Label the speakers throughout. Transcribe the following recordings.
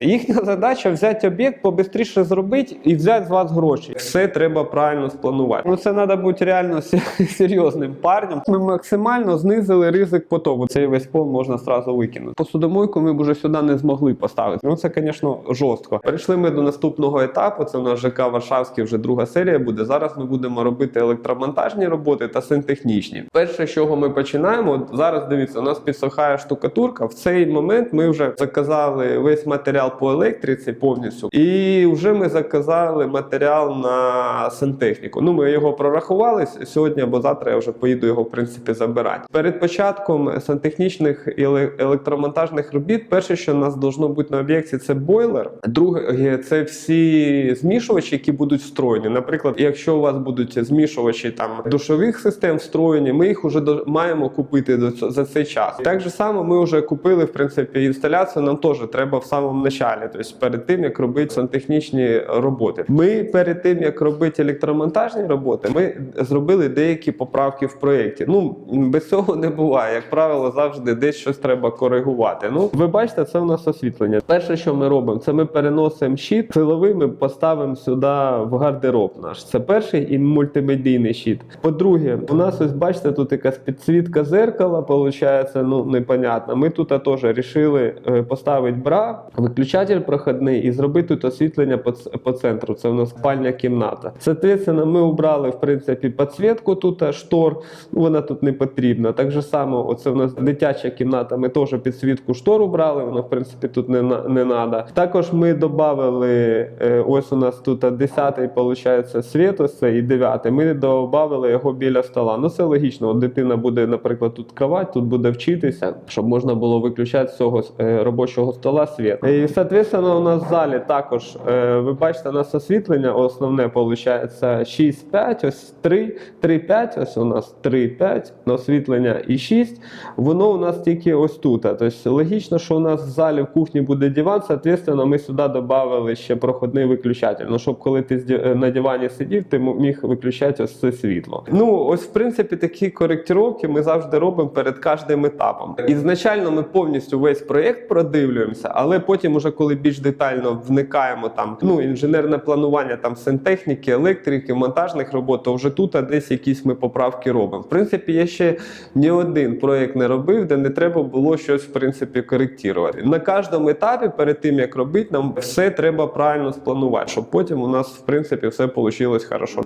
Speaker 1: Їхня задача взяти об'єкт, побистріше зробити і взяти з вас гроші. Все треба правильно спланувати. Ну це треба бути реально серйозним парнем. Ми максимально знизили ризик потопу. Цей весь пол можна сразу викинути. Посудомойку ми б уже сюди не змогли поставити. Ну це, звісно, жорстко. Перейшли ми до наступного етапу. Це у нас ЖК Варшавський, вже друга серія буде. Зараз ми будемо робити електромонтажні роботи та сантехнічні. Перше, з чого ми починаємо, зараз дивіться, у нас підсохає штукатурка. В цей момент ми вже заказали весь матеріал по електриці повністю, і вже ми заказали матеріал на сантехніку. Ну ми його прорахували сьогодні або завтра. Я вже поїду його в принципі забирати. Перед початком сантехнічних і електромонтажних робіт, перше, що у нас должно бути на об'єкті, це бойлер. Друге, це всі змішувачі, які будуть встроєні. Наприклад, якщо у вас будуть змішувачі там душових систем встроєні, ми їх вже маємо купити за цей час. Так само ми вже купили в принципі інсталяцію. Нам теж треба в самому началі, тобто перед тим як робити сантехнічні роботи. Ми перед тим як робити електромонтажні роботи, ми зробили деякі поправки в проєкті. Ну без цього не буває. Як правило, завжди десь щось треба коригувати. Ну ви бачите, це у нас освітлення. Перше, що ми робимо, це ми переносимо щит силовий, ми поставимо сюди в гардероб наш. Це перший і мультимедійний щит. По-друге, у нас ось бачите, тут якась підсвітка зеркала, виходить, ну непонятно. Ми тут теж вирішили поставити бра, виключатель проходний і зробити тут освітлення по, по центру. Це у нас спальня кімната. Соответственно, ми убрали в принципі підсвітку тут штор. Ну, вона тут не потрібна. Так же само, оце у нас дитяча кімната. Ми теж підсвітку штор убрали. Воно в принципі тут не не надо. Також ми додали, ось у нас тут 10-й, виходить, світ, ось це і 9 Ми додали його біля стола. Ну це логічно. От дитина буде, наприклад, тут кровать, тут буде вчитися, щоб можна було виключати з цього е, робочого стола світ. Соответственно, у нас в залі також, е, ви бачите, у нас освітлення основне виходить 6-5, ось 3, 3-5, ось у нас 3-5, на освітлення і 6. Воно у нас тільки ось тут. Тобто логічно, що у нас в залі в кухні буде диван, соответственно, ми сюди додали ще проходний виключатель. Ну, щоб коли ти на дивані сидів, ти міг виключати ось це світло. Ну, ось в принципі такі коректировки ми завжди робимо перед кожним етапом. Ізначально ми повністю весь проєкт продивлюємося, але потім, уже коли більш детально вникаємо там, ну інженерне планування там сантехніки, електрики, монтажних робот, то вже тут а десь якісь ми поправки робимо. В принципі, я ще ні один проєкт не робив, де не треба було щось в принципі коректувати. На кожному етапі, перед тим як робити, нам все треба правильно спланувати, щоб потім у нас в принципі все вийшло хорошо.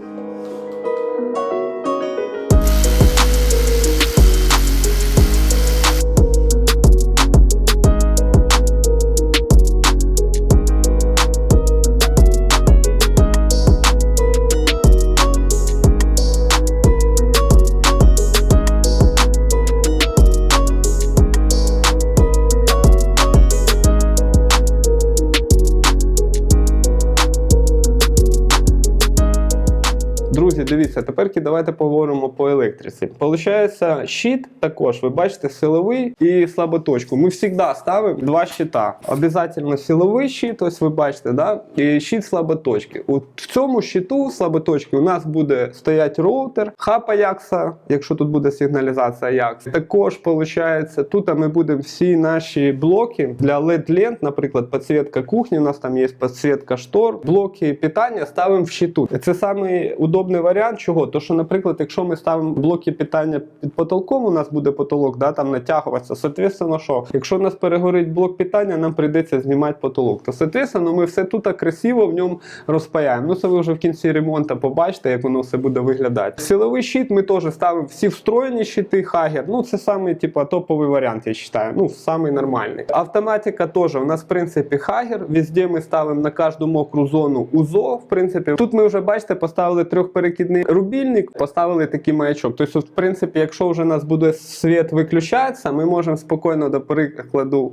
Speaker 1: Дивіться, тепер давайте поговоримо по електриці. Получається, щит також, ви бачите, силовий і слаботочку. Ми завжди ставимо два щита. Обязательно силовий щит, ось ви бачите, да? і щит слаботочки. От в цьому щиту слаботочки у нас буде стояти роутер, хапа Якса, якщо тут буде сигналізація Якс. Також виходить, тут ми будемо всі наші блоки для LED лент, наприклад, підсвітка кухні, у нас там є підсвітка штор, блоки питання ставимо в щиту. Це самий удобний варіант. Чого? То що, наприклад, якщо ми ставимо блоки питання під потолком, у нас буде потолок, да, там натягуватися. Соответственно, що? Якщо у нас перегорить блок питання, нам прийдеться знімати потолок. То, соответственно, ми все тут красиво в ньому розпаяємо. Ну, це ви вже в кінці ремонту побачите, як воно все буде виглядати. Силовий щит ми теж ставимо всі встроєні щити, хагер. Ну, це самий типу, топовий варіант, я вважаю. Ну, самий нормальний. Автоматика теж. У нас, в принципі, хагер. Везде ми ставимо на кожну мокру зону УЗО. В принципі, тут ми вже бачите, поставили трьохперекидний рубільник, поставили такий маячок. Тобто, в принципі, якщо вже у нас буде світ виключатися, ми можемо спокійно, до прикладу,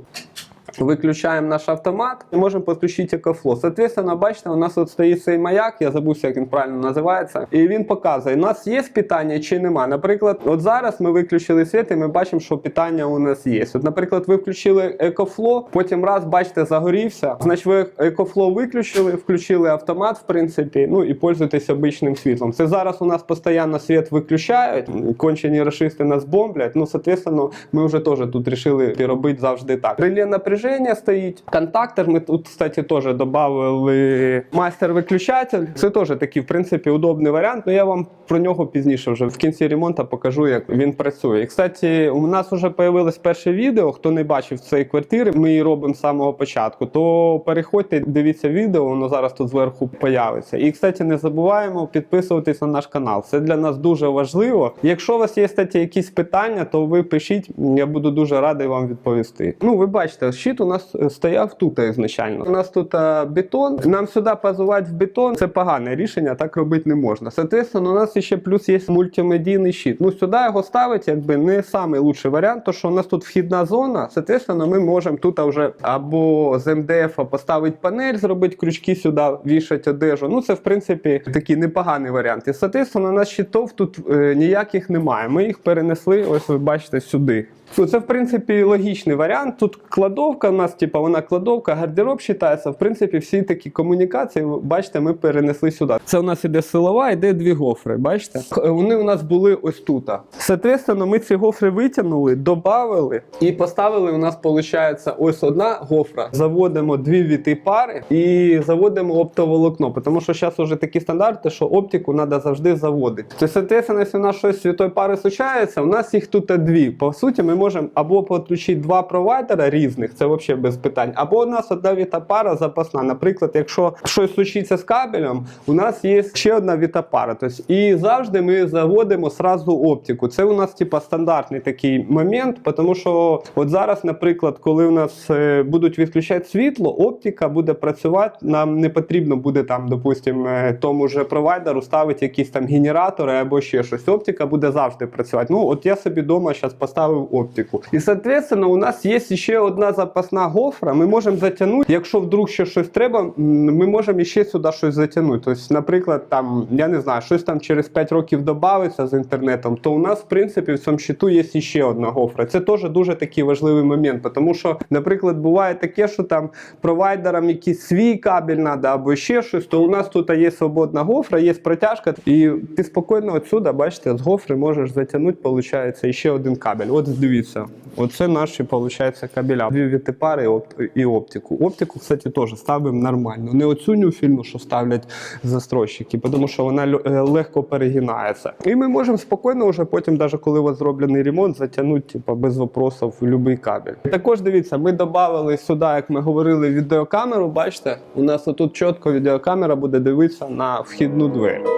Speaker 1: Виключаємо наш автомат і можемо підключити екофло. Соответственно, бачите, у нас тут стоїть цей маяк, я забувся, як він правильно називається. І він показує, у нас є питання чи нема. Наприклад, от зараз ми виключили світ і ми бачимо, що питання у нас є. От, наприклад, ви включили екофло, потім раз, бачите, загорівся. Значить, ви екофло виключили, включили автомат, в принципі, ну і пользуєтесь обичним світлом. Це зараз у нас постійно світ виключають, кончені расисти нас бомблять. Ну, соответственно, ми вже теж тут вирішили робити завжди так. Реле напряження напряження стоїть. Контактор ми тут, кстати, теж додали майстер-виключатель. Це теж такий, в принципі, удобний варіант. але я вам про нього пізніше вже в кінці ремонту покажу, як він працює. І, кстати, у нас вже появилось перше відео. Хто не бачив цієї квартири, ми її робимо з самого початку. То переходьте, дивіться відео, воно зараз тут зверху появиться. І, кстати, не забуваємо підписуватись на наш канал. Це для нас дуже важливо. Якщо у вас є кстати, якісь питання, то ви пишіть, я буду дуже радий вам відповісти. Ну, ви бачите, щит у нас е, стояв тут ізначально. У нас тут е, бетон. Нам сюди позувати в бетон це погане рішення, так робити не можна. Соответственно, у нас ще плюс є мультимедійний щит. Ну сюди його ставити якби не лучший варіант, то що у нас тут вхідна зона. Соответственно, ми можемо тут вже або з МДФ поставити панель, зробити крючки сюди, вішати одежу. Ну це в принципі такий непоганий варіант. І соответственно, у нас щитов тут е, ніяких немає. Ми їх перенесли, ось ви бачите, сюди. Ну, це в принципі логічний варіант. Тут кладовка у нас, типа, вона кладовка, гардероб вважається. В принципі, всі такі комунікації, бачите, ми перенесли сюди. Це у нас іде силова, іде дві гофри. Бачите? Вони у нас були ось тут. Соответственно, ми ці гофри витягнули, додали і поставили. У нас виходить ось одна гофра. Заводимо дві віти пари і заводимо оптоволокно. Тому що зараз вже такі стандарти, що оптику треба завжди заводити. Тобто, соответственно, якщо у нас щось з святої пари случається, у нас їх тут дві. По суті, ми можемо або підключити два провайдера різних, це взагалі без питань, або у нас одна віта пара запасна. Наприклад, якщо щось случиться з кабелем, у нас є ще одна віта пара. Тобто, і завжди ми заводимо сразу оптику. Це у нас типа стандартний такий момент, тому що от зараз, наприклад, коли у нас е, будуть відключати світло, оптика буде працювати. Нам не потрібно буде там, допустимо, е, тому же провайдеру ставити якісь там генератори або ще щось. Оптика буде завжди працювати. Ну, от я собі вдома зараз поставив оптику. І, соответственно, у нас є ще одна запасна гофра. Ми можемо затягнути. Якщо вдруг ще щось треба, ми можемо ще сюди щось затягнути. Тобто, наприклад, там, я не знаю, щось там через 5 років додається з інтернетом, то у нас, в принципі, в цьому щиту є ще одна гофра. Це теж дуже такий важливий момент, тому що, наприклад, буває таке, що там провайдерам якийсь свій кабель треба або ще щось, то у нас тут є свободна гофра, є протяжка, і ти спокійно отсюди, бачите, з гофри можеш затягнути, виходить, ще один кабель. От дивіться, оце наші, виходить, кабеля. Дві вітипари і, опт- і оптику. Оптику, кстати, теж ставимо нормально. Не оцю нюфільну, що ставлять застройщики, тому що вона е, легко перегинається. І ми можемо спокійно вже потім, навіть коли у вас зроблений ремонт, затягнути типу, без вопросів будь-який кабель. Також дивіться, ми додали сюди, як ми говорили, відеокамеру. Бачите, у нас отут чітко відеокамера буде дивитися на вхідну двері.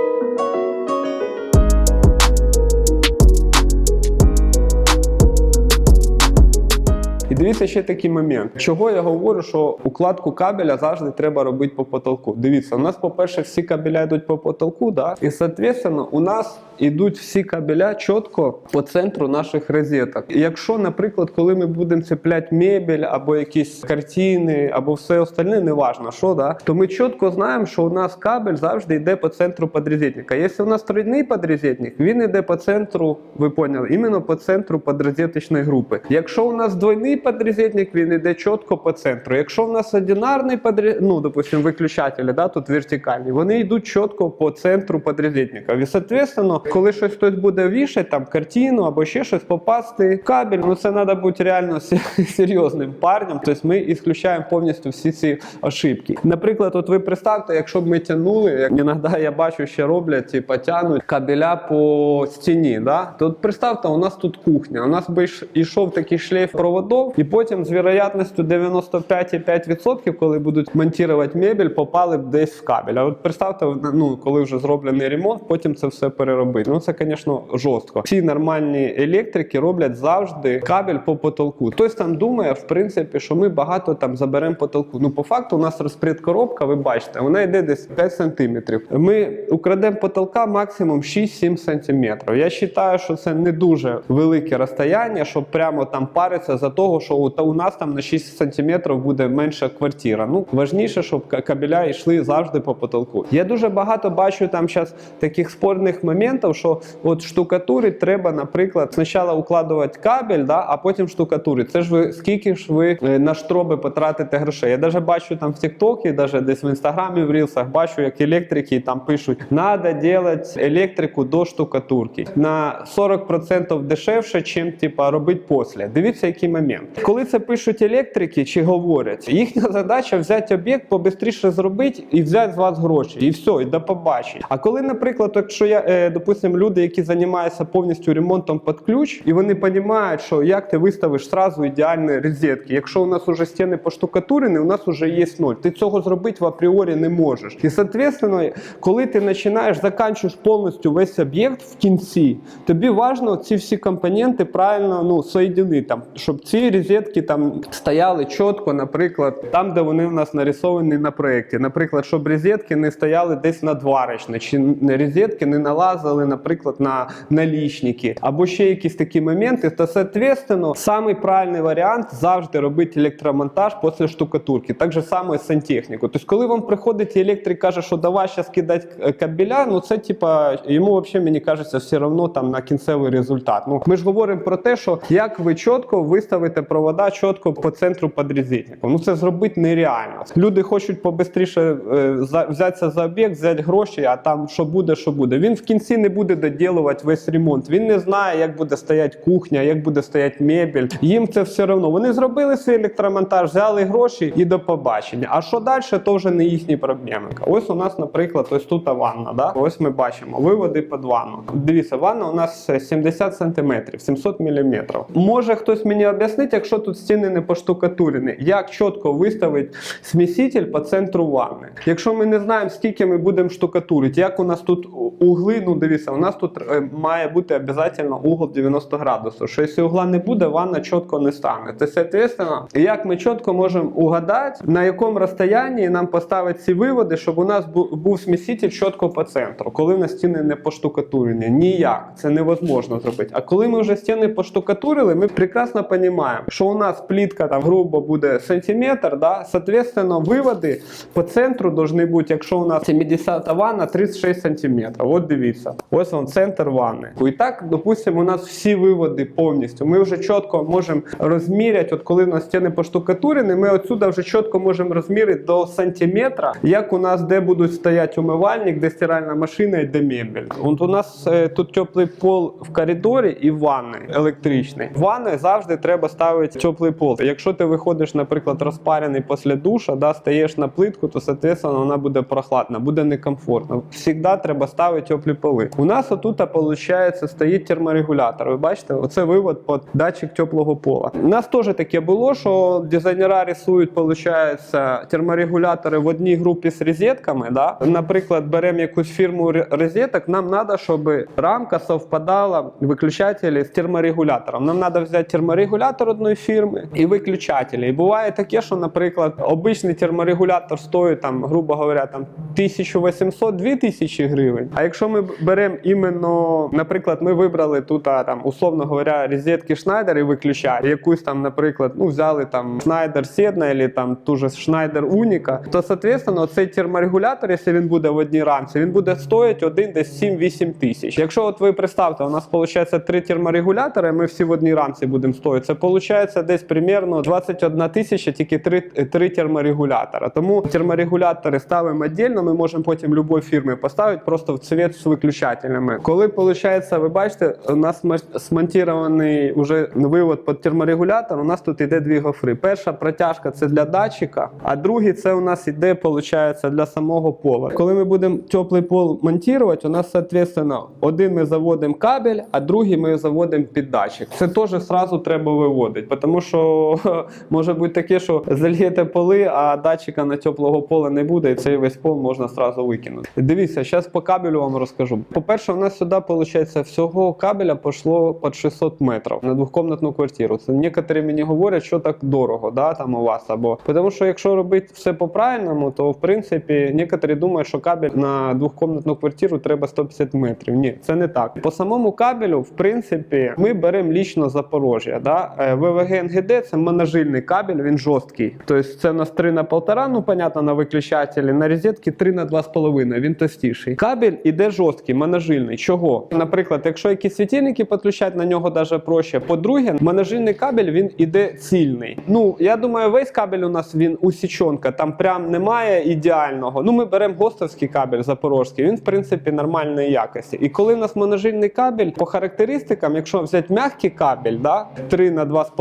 Speaker 1: Дивіться ще такий момент. Чого я говорю, що укладку кабеля завжди треба робити по потолку. Дивіться, у нас, по-перше, всі кабеля йдуть по потолку, да? і соответственно, у нас йдуть всі кабеля чітко по центру наших розеток. Якщо, наприклад, коли ми будемо цепляти мебель або якісь картини, або все остальне, неважно що, да? то ми чітко знаємо, що у нас кабель завжди йде по центру подрозетника. Якщо у нас тройний подрозетник, він йде по центру, ви поняли, іменно по центру подрозеточної групи. Якщо у нас двойний подрозетник, він йде чітко по центру. Якщо у нас одинарний подріз... ну, допустим, виключателі, да, тут вертикальні, вони йдуть чітко по центру подрозетника. І, соответственно, коли щось хтось буде вішати, там картину або ще щось попасти, в кабель, ну це треба бути реально серйозним парнем. Тобто ми ісключаємо повністю всі ці ошибки. Наприклад, от ви представте, якщо б ми тягнули, як іноді я бачу, ще роблять, типа тягнуть кабеля по стіні. Да? То представте, у нас тут кухня. У нас би йш- йшов такий шлейф проводов, і потім з вірогятністю 95,5%, коли будуть монтувати мебель, попали б десь в кабель. А от представте, ну коли вже зроблений ремонт, потім це все переробити. Ну це, звісно, жорстко. Всі нормальні електрики роблять завжди кабель по потолку. Хтось там думає, в принципі, що ми багато там заберемо потолку. Ну, по факту, у нас розпредкоробка, ви бачите, вона йде десь 5 сантиметрів. Ми украдемо потолка максимум 6-7 сантиметрів. Я вважаю, що це не дуже велике розстояння, щоб прямо там паритися за того, що от у нас там на 6 сантиметрів буде менша квартира. Ну важніше, щоб кабеля йшли завжди по потолку. Я дуже багато бачу там зараз таких спорних моментів, що от штукатурить треба, наприклад, спочатку укладувати кабель, да, а потім штукатурить. Це ж ви скільки ж ви е, на штроби потратите грошей? Я навіть бачу там в Тіктокі, навіть десь в інстаграмі в рілсах, бачу, як електрики там пишуть: надо делать електрику до штукатурки на 40% дешевше, чим типа робити після. Дивіться, який момент. Коли це пишуть електрики чи говорять, їхня задача взяти об'єкт, побистріше зробити і взяти з вас гроші. І все, і до побачення. А коли, наприклад, якщо я, е, допустимо, люди, які займаються повністю ремонтом під ключ, і вони розуміють, що як ти виставиш сразу ідеальні розетки. Якщо у нас уже стіни поштукатурені, у нас вже є ноль. Ти цього зробити в апріорі не можеш. І, соответственно, коли ти починаєш, заканчуєш повністю весь об'єкт в кінці, тобі важливо ці всі компоненти правильно ну, соєдинити, там, щоб ці розетки там стояли чітко, наприклад, там, де вони в нас нарисовані на проєкті. Наприклад, щоб розетки не стояли десь надварочно, чи розетки не налазили, наприклад, на налічники, або ще якісь такі моменти, то, соответственно, самий правильний варіант завжди робити електромонтаж після штукатурки. Так же само і сантехніку. Тобто, коли вам приходить електрик каже, що давай зараз кидати е, кабеля, ну це типа йому взагалі, мені кажеться, все одно там на кінцевий результат. Ну ми ж говоримо про те, що як ви чітко виставите провода чітко по центру подрізітнику. Ну це зробити нереально. Люди хочуть побистріше е, взятися за об'єкт, взяти гроші, а там що буде, що буде. Він в кінці не буде доділувати весь ремонт. Він не знає, як буде стояти кухня, як буде стояти мебель. Їм це все одно. Вони зробили свій електромонтаж, взяли гроші і до побачення. А що далі, то вже не їхні проблеми. Ось у нас, наприклад, ось тут ванна. Да? Ось ми бачимо виводи під ванну. Дивіться, ванна у нас 70 см, 700 мм. Може хтось мені об'яснить, якщо тут стіни не поштукатурені, як чітко виставити сміситель по центру ванни. Якщо ми не знаємо, скільки ми будемо штукатурити, як у нас тут угли, ну дивіться, у нас тут е, має бути обов'язково угол 90 градусів. Що якщо угла не буде, ванна чітко не стане. То, соответственно, як ми чітко можемо угадати, на якому розстоянні нам поставити ці виводи, щоб у нас був сміситель чітко по центру, коли на стіни не поштукатурені. Ніяк, це невозможно зробити. А коли ми вже стіни поштукатурили, ми прекрасно розуміємо, що у нас плітка там грубо буде сантиметр, да? соответственно, виводи по центру должны бути, якщо у нас 70 ванна, 36 сантиметрів. От дивіться, ось вам центр ванни. І так, допустимо, у нас всі виводи повністю. Ми вже чітко можемо розміряти, от коли у нас стіни поштукатурені, ми отсюда вже чітко можемо розмірити до сантиметра, як у нас де будуть стояти умивальник, де стиральна машина і де мебель. От у нас е, тут теплий пол в коридорі і ванни електричний. Ванни завжди треба ставити теплий пол. Якщо ти виходиш, наприклад, розпарений після душа, да, стаєш на плитку, то соответственно вона буде прохладна, буде некомфортно. Всігда треба ставити теплі поли. У нас отут, виходить, стоїть терморегулятор. Ви бачите, оце вивод під датчик теплого пола. У нас теж таке було, що дизайнера рисують, виходить, терморегулятори в одній групі з розетками. Да? Наприклад, беремо якусь фірму розеток, нам треба, щоб рамка совпадала виключателі з терморегулятором. Нам треба взяти терморегулятор одної фірми і виключателі. І буває таке, що, наприклад, обичний терморегулятор стоїть там, грубо говоря, там 1800-2000 гривень. А якщо ми беремо іменно, наприклад, ми вибрали тут, там, условно говоря, розетки Schneider і виключатель, якусь там, наприклад, ну взяли там Schneider Sedna або там ту же Schneider Unica, то, соответственно, цей терморегулятор, якщо він буде в одній рамці, він буде стоїти один десь 7-8 тисяч. Якщо от ви представте, у нас виходить три терморегулятори, ми всі в одній рамці будемо стоїти. Це виходить десь примерно 21 тисяча, тільки три, три терморегулятора. Тому терморегулятори ставимо віддільно, ми можемо потім любої фірми поставити просто в цвет з виключателями. Коли виходить, ви бачите, у нас смонтований уже вивод під терморегулятор, у нас тут іде дві гофри. Перша протяжка це для датчика, а другий це у нас іде, виходить, для самого пола. Коли ми будемо теплий пол монтувати, у нас, соответственно, один ми заводимо кабель, а другий ми заводимо під датчик. Це теж сразу треба виводити, тому що може бути таке, що зальєте поли, а датчика на теплого пола не буде, і цей весь пол можна сразу викинути. Дивіться, зараз по кабелю вам розкажу. По-перше, у нас сюди, виходить, всього кабеля пішло під 600 метрів на двохкомнатну квартиру. Це некоторі мені говорять, що так дорого, да, там у вас або тому, що якщо робити все по правильному, то в принципі некоторі думають, що кабель на двохкомнатну квартиру треба 150 метрів. Ні, це не так. По самому кабелю, в принципі, ми беремо лічно Запорожжя. Да? Е, ВВГ НГД це моножильний кабель, він жорсткий. Тобто це у нас 3 на 1,5, ну понятно, на виключателі, на розетки 3 на 2,5, він товстіший. Кабель іде жорсткий, моножильний. Чого? Наприклад, якщо якісь світильники підключати, на нього даже проще. По-друге, моножильний кабель він іде цільний. Ну, я думаю, весь кабель у нас він усічонка, там прям немає ідеального. Ну, ми беремо гостовський кабель запорожський, він в принципі нормальної якості. І коли в нас моножильний кабель, по характеристикам, якщо взяти м'який кабель, да, 3 на 2,5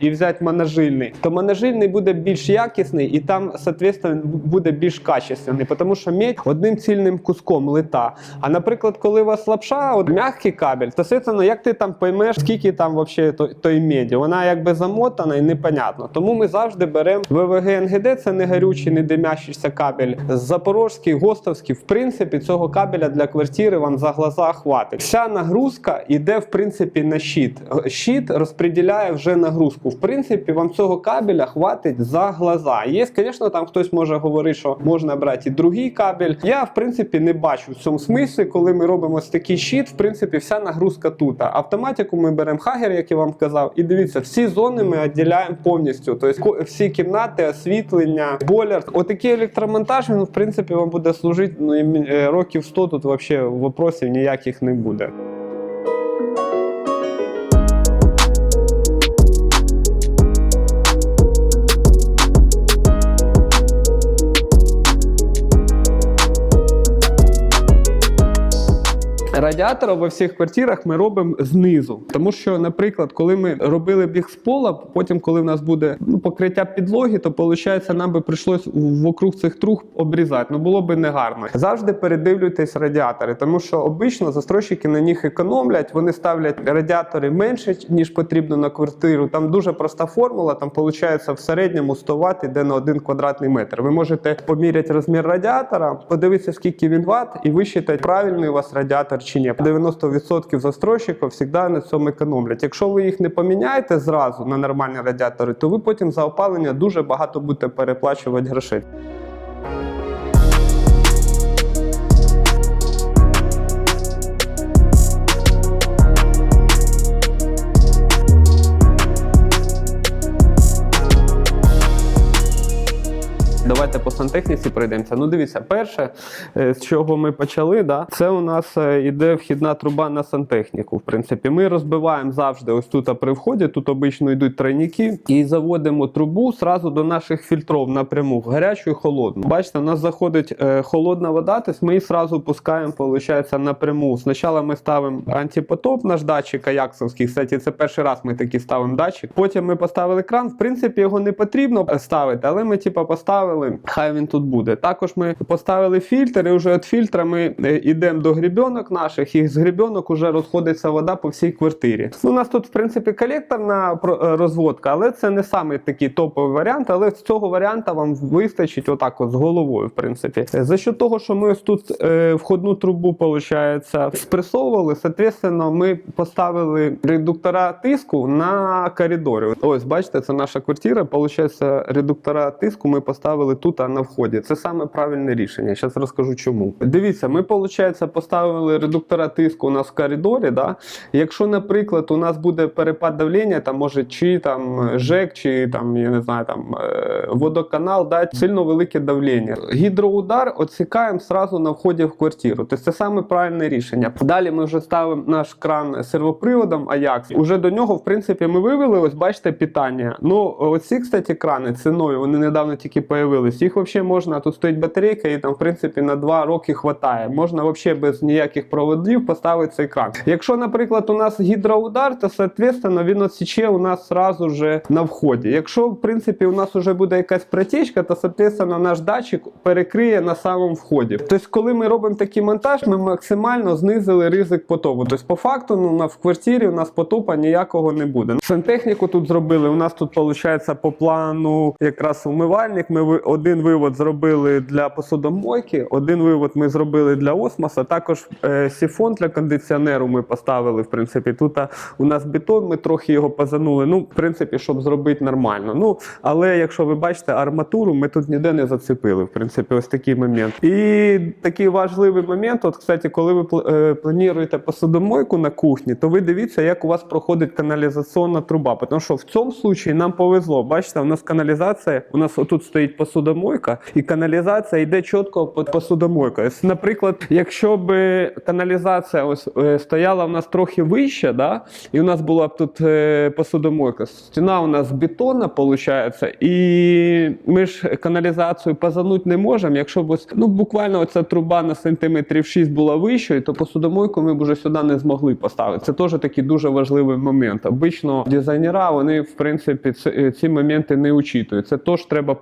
Speaker 1: і взяти моножильний, то моножильний буде більш якісний і там, соответственно, буде більш качественний, тому що медь одним цільним куском лита. А наприклад, коли у вас лапша, от м'який кабель, то соответственно, як ти там поймеш, скільки там вообще то- тої меді, вона якби замотана і непонятно. Тому ми завжди беремо ВВГ НГД, це не горючий, не димящийся кабель. Запорожський, гостовський, в принципі, цього кабеля для квартири вам за глаза хватить. Вся нагрузка йде в принципі на щит. Щит розподіляє вже нагрузку. В принципі, вам цього кабеля хватить за глаза. Є, звісно, там хтось може говорити, що можна брати і другий кабель. Я в принципі не бачу в цьому смислі, коли ми робимо ось такий щит. В принципі, вся нагрузка тут. Автоматику ми беремо хагер, як я вам казав, і дивіться, всі зони ми відділяємо повністю. Тобто всі кімнати, освітлення, бойлер. Отакий електромонтаж, він в принципі вам буде служити ну, е, років 100 тут взагалі вопросів ніяких не буде. Радіатор во всіх квартирах ми робимо знизу. Тому що, наприклад, коли ми робили біг з пола, потім, коли в нас буде ну, покриття підлоги, то виходить, нам би прийшлось вокруг цих труб обрізати. Ну було би негарно. Завжди передивлюйтесь радіатори, тому що обично застройщики на них економлять. Вони ставлять радіатори менше, ніж потрібно на квартиру. Там дуже проста формула. Там виходить в середньому 100 Вт іде на 1 квадратний метр. Ви можете поміряти розмір радіатора, подивитися, скільки він ватт, і висчитати, правильний у вас радіатор чи ні. 90% застройщиків завжди на цьому економлять. Якщо ви їх не поміняєте зразу на нормальні радіатори, то ви потім за опалення дуже багато будете переплачувати грошей. Давайте по сантехніці пройдемося. Ну, дивіться, перше, е, з чого ми почали, да, це у нас е, іде вхідна труба на сантехніку. В принципі, ми розбиваємо завжди ось тут при вході. Тут обично йдуть тройники, і заводимо трубу сразу до наших фільтрів напряму, гарячу і холодну. Бачите, у нас заходить е, холодна вода, ми її сразу пускаємо, виходить, напряму. Спочатку ми ставимо антипотоп, наш датчик аяксовський. Кстати, це перший раз ми такий ставимо датчик. Потім ми поставили кран. В принципі, його не потрібно ставити, але ми типа поставили. Хай він тут буде. Також ми поставили фільтр, і вже від фільтра ми е, йдемо до грібенок наших, і з грібенок вже розходиться вода по всій квартирі. Ну, у нас тут, в принципі, колекторна е, розводка, але це не самий такий топовий варіант. Але з цього варіанта вам вистачить отак, от з головою, в принципі. Е, За що того, що ми ось тут е, входну трубу, виходить, спресовували, соответственно, ми поставили редуктора тиску на коридорі. Ось, бачите, це наша квартира. Получається, редуктора тиску ми поставили тут а на вході. Це саме правильне рішення. Зараз розкажу чому. Дивіться, ми, виходить, поставили редуктора тиску у нас в коридорі. Да? Якщо, наприклад, у нас буде перепад давлення, там може чи там ЖЕК, чи там, я не знаю, там е, водоканал, да, сильно велике давлення. Гідроудар отсікаємо сразу на вході в квартиру. Тобто це саме правильне рішення. Далі ми вже ставимо наш кран сервоприводом Ajax. Уже до нього, в принципі, ми вивели, ось бачите, питання. Ну, оці, кстати, крани ціною, вони недавно тільки появились. Їх взагалі можна, тут стоїть батарейка, і там, в принципі, на 2 роки хватає. Можна взагалі без ніяких проводів поставити цей кран. Якщо, наприклад, у нас гідроудар, то, соответственно, він отсіче у нас сразу же на вході. Якщо, в принципі, у нас вже буде якась протічка, то, соответственно, наш датчик перекриє на самому вході. Тобто, коли ми робимо такий монтаж, ми максимально знизили ризик потопу. Тобто, по факту, ну, в квартирі у нас потопа ніякого не буде. Сантехніку тут зробили. У нас тут, виходить, по плану якраз умивальник. Ми один вивод зробили для посудомойки, один вивод ми зробили для осмоса. Також е, сифон для кондиціонеру ми поставили. В принципі, тут у нас бетон, ми трохи його позанули. Ну, в принципі, щоб зробити нормально. Ну, але якщо ви бачите арматуру, ми тут ніде не зацепили. В принципі, ось такий момент. І такий важливий момент. От, кстати, коли ви е, плануєте посудомойку на кухні, то ви дивіться, як у вас проходить каналізаційна труба. Тому що в цьому случаї нам повезло. Бачите, у нас каналізація, у нас отут стоїть посудомойка, і каналізація йде чітко під посудомойкою. Наприклад, якщо б каналізація ось е, стояла в нас трохи вище, да, і у нас була б тут е, посудомойка, стіна у нас з бетона, виходить, і ми ж каналізацію позануть не можемо. Якщо б ось, ну буквально оця труба на сантиметрів 6 була вищою, то посудомойку ми б уже сюди не змогли поставити. Це теж такий дуже важливий момент. Обично дизайнера вони в принципі ці, е, моменти не учитують. Це теж треба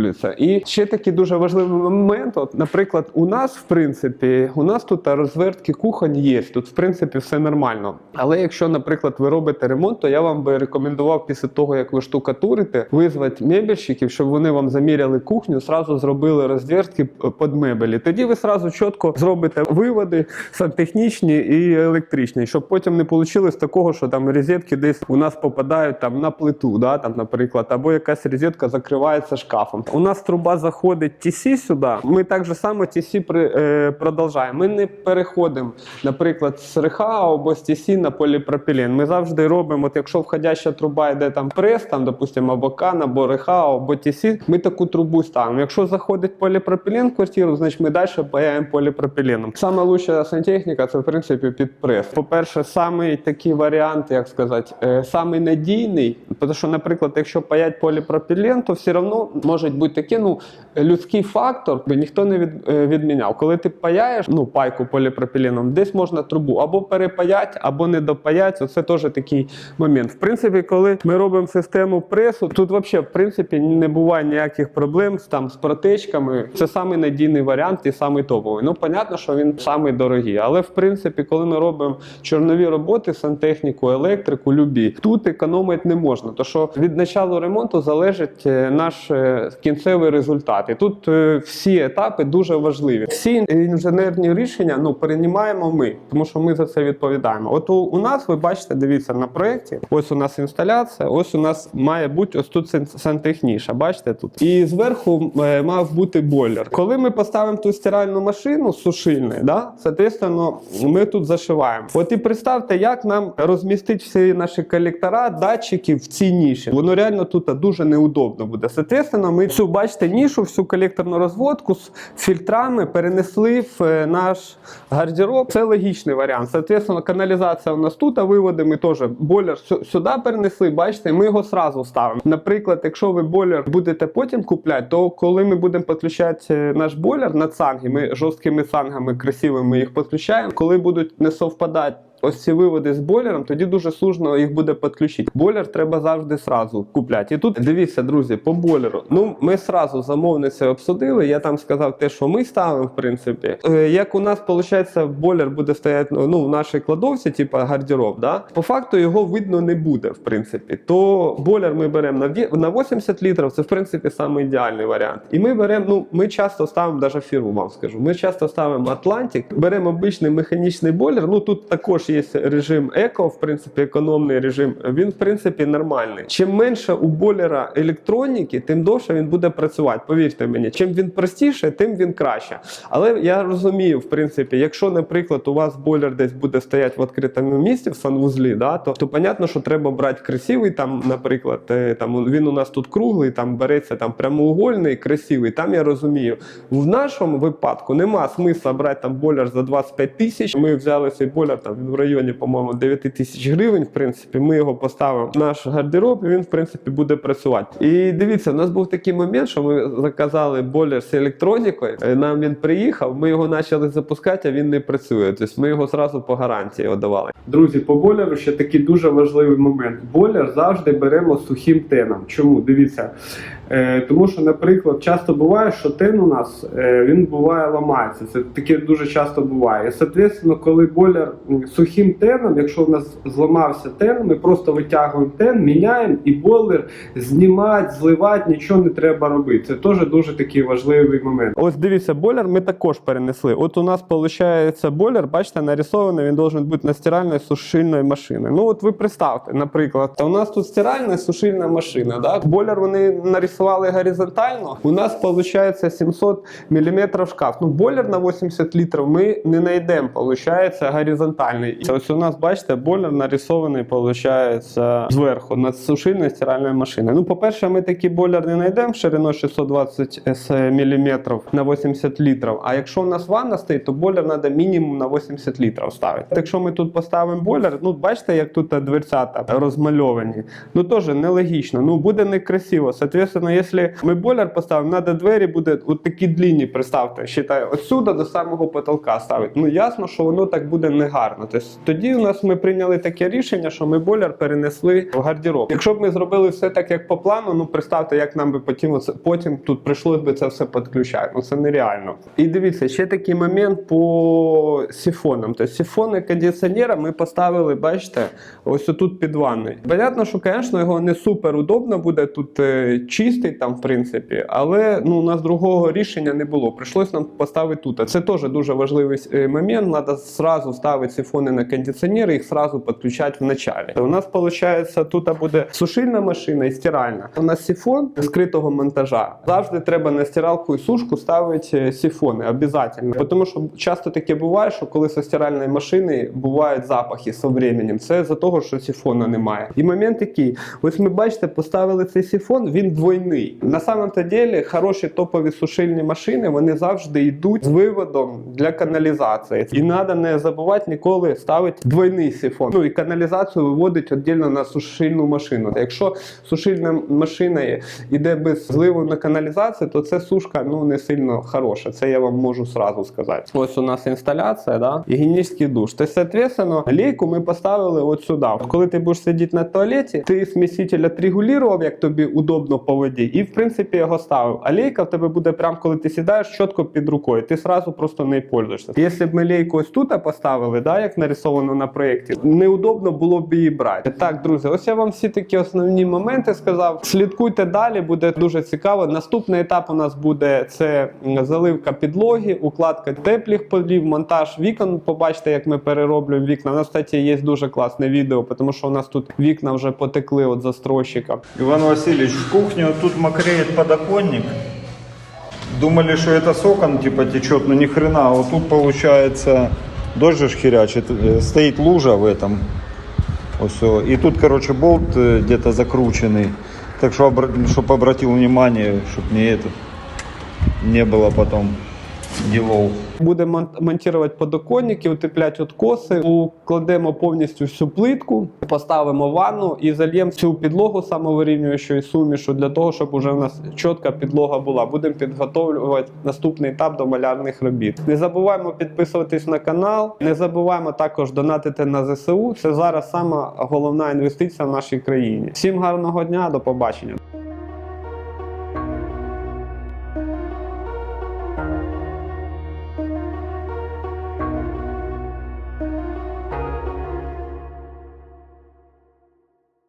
Speaker 1: передивлюватися. І ще такий дуже важливий момент. От, наприклад, у нас, в принципі, у нас тут розвертки кухонь є. Тут, в принципі, все нормально. Але якщо, наприклад, ви робите ремонт, то я вам би рекомендував після того, як ви штукатурите, визвати мебельщиків, щоб вони вам заміряли кухню, зразу зробили розвертки під мебелі. Тоді ви зразу чітко зробите виводи сантехнічні і електричні, щоб потім не вийшло такого, що там розетки десь у нас попадають там на плиту, да, там, наприклад, або якась розетка закривається шкафом. У нас труба заходить TC сюди. Ми так же само TC при, е, продовжаємо. Ми не переходимо, наприклад, з РХА або з TC на поліпропілен. Ми завжди робимо, от якщо входяща труба йде там прес, там, допустимо, або кан, або РХА, або TC, ми таку трубу ставимо. Якщо заходить поліпропілен в квартиру, значить ми далі паяємо поліпропіленом. Саме лучша сантехніка це в принципі під прес. По-перше, самий такий варіант, як сказати, е, самий надійний, тому що, наприклад, якщо паять поліпропілен, то все одно може бути таке, ну людський фактор ніхто не від, е, відміняв. Коли ти паяєш ну, пайку поліпропіленом, десь можна трубу або перепаять, або не допаять. Оце теж такий момент. В принципі, коли ми робимо систему пресу, тут взагалі в принципі не буває ніяких проблем з там з протечками. Це самий надійний варіант і самий топовий. Ну, понятно, що він самий дорогий. Але в принципі, коли ми робимо чорнові роботи, сантехніку, електрику, любі, тут економити не можна. То що від початку ремонту залежить е, наш е, кінцевий результат. І тут е, всі етапи дуже важливі. Всі інженерні рішення ну переймаємо ми, тому що ми за це відповідаємо. От у, у нас ви бачите, дивіться на проєкті. Ось у нас інсталяція, ось у нас має бути ось тут сантехніша. Бачите тут. І зверху е, мав бути бойлер. Коли ми поставимо ту стиральну машину сушильну, да, соответственно, ми тут зашиваємо. От і представте, як нам розмістити всі наші колектора, датчики в цій ніші. Воно реально тут дуже неудобно буде. Соответственно, ми цю бачите нішу, всю колекторну розводку з фільтрами перенесли в е, наш гардероб. Це логічний варіант. Соответственно, каналізація у нас тут, а виводи ми теж бойлер сю- сюди перенесли. Бачите, ми його сразу ставимо. Наприклад, якщо ви бойлер будете потім купляти, то коли ми будемо підключати е, наш бойлер на цанги, ми жорсткими цангами красивими їх підключаємо. Коли будуть не совпадати ось ці виводи з бойлером, тоді дуже сложно їх буде підключити. Бойлер треба завжди сразу купляти. І тут дивіться, друзі, по бойлеру. Ну, ми сразу замовницю обсудили. Я там сказав те, що ми ставимо, в принципі. Е, як у нас виходить, бойлер буде стояти ну, в нашій кладовці, типу гардероб, да? по факту його видно не буде, в принципі. То бойлер ми беремо на на 80 літрів, це в принципі саме ідеальний варіант. І ми беремо, ну ми часто ставимо, навіть фірму вам скажу. Ми часто ставимо Atlantic, беремо обичний механічний бойлер. Ну тут також є режим еко, в принципі, економний режим. Він в принципі нормальний. Чим менше у бойлера електроніки, тим довше він буде працювати. Повірте мені, чим він простіше, тим він краще. Але я розумію, в принципі, якщо, наприклад, у вас бойлер десь буде стояти в відкритому місці в санвузлі, да, то, то понятно, що треба брати красивий, там, наприклад, е, там він у нас тут круглий, там береться там прямоугольний, красивий. Там я розумію. В нашому випадку нема смисла брати там бойлер за 25 тисяч. Ми взяли цей бойлер там районі, по-моєму, 9 тисяч гривень. В принципі, ми його поставимо в наш гардероб, і він, в принципі, буде працювати. І дивіться, у нас був такий момент, що ми заказали бойлер з електронікою. е, Нам він приїхав, ми його почали запускати, а він не працює. Тобто ми його зразу по гарантії віддавали. Друзі, по бойлеру ще такий дуже важливий момент. Бойлер завжди беремо сухим теном. Чому? Дивіться. Е, тому що, наприклад, часто буває, що тен у нас е, він буває ламається. Це таке дуже часто буває. Соответственно, коли бойлер сухим теном, якщо у нас зламався тен, ми просто витягуємо тен, міняємо і бойлер знімати, зливати, нічого не треба робити. Це теж дуже такий важливий момент. Ось дивіться, бойлер ми також перенесли. От у нас виходить бойлер, бачите, нарисований, він должен бути на стиральної сушильної машини. Ну от ви представте, наприклад, у нас тут стиральна сушильна машина. Да? Бойлер вони нарисували горизонтально. У нас виходить 700 мм шкаф. Ну, бойлер на 80 літрів ми не знайдемо, виходить горизонтальний. І ось у нас, бачите, бойлер нарисований, виходить, зверху над сушильною стиральною машиною. Ну, по-перше, ми такий бойлер не знайдемо шириною 620 мм на 80 літрів. А якщо у нас ванна стоїть, то бойлер треба мінімум на 80 літрів ставити. Якщо ми тут поставимо бойлер, ну бачите, як тут дверцята розмальовані. Ну теж нелогічно. Ну буде некрасиво. Соответственно, Соответственно, якщо ми бойлер поставимо, треба двері буде от такі длінні, представте, считай, отсюда до самого потолка ставити. Ну ясно, що воно так буде негарно. Тобто, тоді у нас ми прийняли таке рішення, що ми бойлер перенесли в гардероб. Якщо б ми зробили все так, як по плану, ну представте, як нам би потім оце- потім тут прийшлось би це все підключати. Ну це нереально. І дивіться, ще такий момент по сифонам. Тобто сифони кондиціонера ми поставили, бачите, ось тут під ванною. Понятно, що, звісно, його не супер удобно буде тут е, чистий там, в принципі, але ну, у нас другого рішення не було. Прийшлось нам поставити тут. Це теж дуже важливий е, момент. Треба зразу ставити сифони на кондиціонер їх зразу підключати в началі. У нас виходить, тут буде сушильна машина і стиральна. У нас сифон скритого монтажа. Завжди треба на стиралку і сушку ставити е, сифони, обов'язково. Тому що часто таке буває, що коли зі стиральної машини бувають запахи з временем. Це за того, що сифона немає. І момент такий: ось ми бачите, поставили цей сифон, він двойний. На самом то деле, хороші топові сушильні машини вони завжди йдуть з виводом для каналізації. І треба не забувати ніколи ставити двойний сифон. Ну і каналізацію виводить віддільно на сушильну машину. Якщо сушильна машина йде без зливу на каналізацію, то це сушка ну не сильно хороша. Це я вам можу сразу сказати. Ось у нас інсталяція, да? гігієнічний душ. Тобто, соответственно, лейку ми поставили от сюди. Коли ти будеш сидіти на туалеті, ти сміситель отрегулював, як тобі удобно по воді, і в принципі його ставив. А лейка в тебе буде прямо коли ти сідаєш чітко під рукою. Ти сразу просто не пользуєшся. Якщо б ми лейку ось тут поставили, да, як нарисовано на проєкті, неудобно було б її брати. Так, друзі, ось я вам всі такі основні моменти сказав. Слідкуйте далі, буде дуже цікаво. Наступний етап у нас буде це заливка підлоги, укладка теплих полів, монтаж вікон. Побачите, як ми перероблюємо вікна. У нас, кстати, є дуже класне відео, тому що у нас тут вікна вже потекли від застройщика.
Speaker 2: Иван Васильевич, в кухне вот тут мокреет подоконник. Думали, что это с окон типа течет, но ни хрена. А Вот тут получается дождь же ж херячит, э, стоит лужа в этом. Вот всё. И тут, короче, болт э, где-то закрученный. Так что, чтобы обратил внимание, чтобы не это не было потом делов.
Speaker 1: Будемо монтувати подоконники, утепляти откоси, укладемо повністю всю плитку, поставимо ванну і зальємо цю підлогу самовирівнюючу і сумішу для того, щоб уже у нас чітка підлога була. Будемо підготовлювати наступний етап до малярних робіт. Не забуваємо підписуватись на канал, не забуваємо також донатити на ЗСУ. Це зараз сама головна інвестиція в нашій країні. Всім гарного дня, до побачення.